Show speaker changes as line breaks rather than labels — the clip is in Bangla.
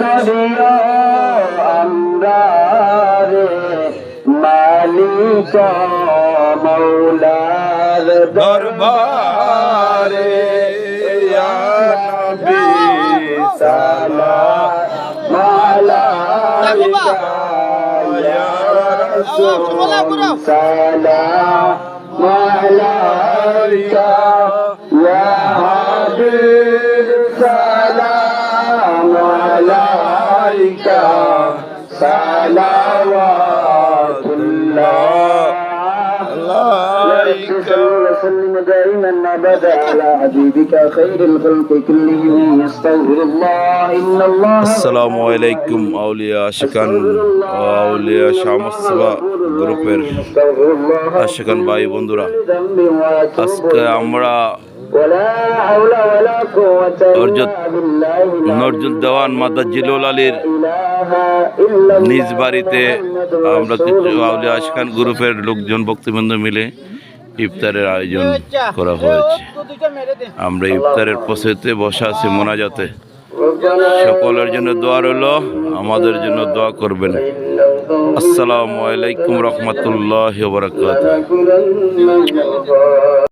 করিও আমরা রে মালিক মৌলার
দরবারে। ইয়া নবী সালাম আলাইকা ইয়া রাসূল
সালাম আলাইকা ইয়া হাবিব সালাম আলাইকা সালাওয়াতুল্লাহ وسلم دائما ابدا على حبيبك خير الخلق كلهم يستغفر الله ان الله
আসসালামু আলাইকুম আউলিয়া আশিকান ও আউলিয়া শামসবা গ্রুপের
استغفر الله
আশিকান ভাই বন্ধুরা
ذنب واتوب
আজকে আমরা নজরুল দেওয়ান মাতা জিলুল আলীর নিজ বাড়িতে আমরা
আউলি
আউলিয়া আশখান গ্রুপের লোকজন ভক্তবৃন্দ মিলে ইফতারের আয়োজন করা হয়েছে। আমরা ইফতারের পথেতে বসা আছি মোনাজাতে। সকলের জন্য দোয়া রইল আমাদের জন্য দোয়া করবেন। আসসালামু আলাইকুম রহমতুল্লাহ